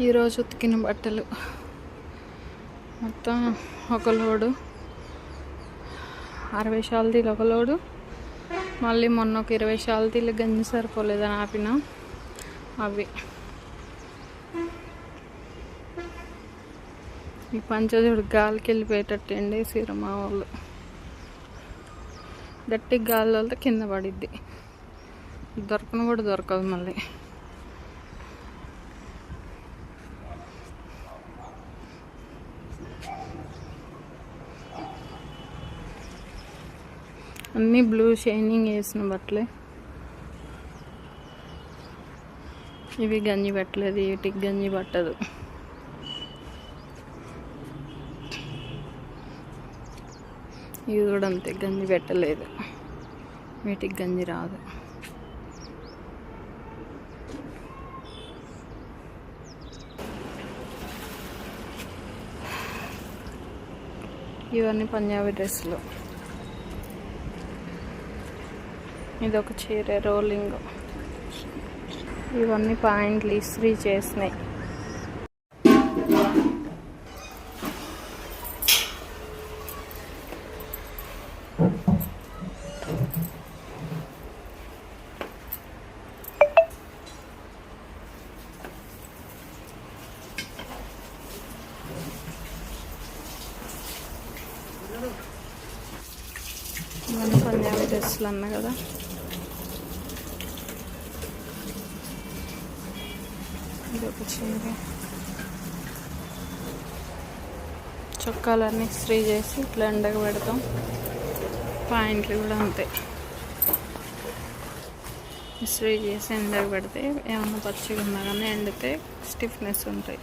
ఈరోజు ఉతికిన బట్టలు. మొత్తం ఒక లోడు. అరవై శాలతీలు ఒక లోడు. మళ్ళీ మొన్న ఒక ఇరవై శాలతీలు గంజి సరిపోలేదని ఆపిన అవి. ఈ పంచజుడు గాలికి వెళ్ళిపోయేటట్టండి సిరమా వాళ్ళు. గట్టి గాలి వల్ల కింద పడిద్ది. దొరకను కూడా దొరకదు మళ్ళీ. అన్నీ బ్లూ షైనింగ్ వేసిన బట్టలే. ఇవి గంజి పెట్టలేదు వీటికి గంజి పట్టదు. ఇవి కూడా అంతే గంజి పెట్టలేదు. వీటికి గంజి రాదు. ఇవన్నీ పంజాబీ డ్రెస్సులు. ఇది ఒక చీర రోలింగ్. ఇవన్నీ పాయింట్లు ఇస్త్రీ చేసినాయి. ఇవన్నీ పంజాబీ డ్రెస్సులు అన్నా కదా. ఇది ఒక చీర చొక్కాలన్నీ ఇస్త్రీ చేసి ఇట్లా ఎండకు పెడతాం. పాయింట్లు కూడా అంతే. ఇస్త్రీ చేసి ఎండకు పెడితే ఏమన్నా పచ్చిగా ఉన్నా కానీ ఎండితే స్టిఫ్నెస్ ఉంటాయి.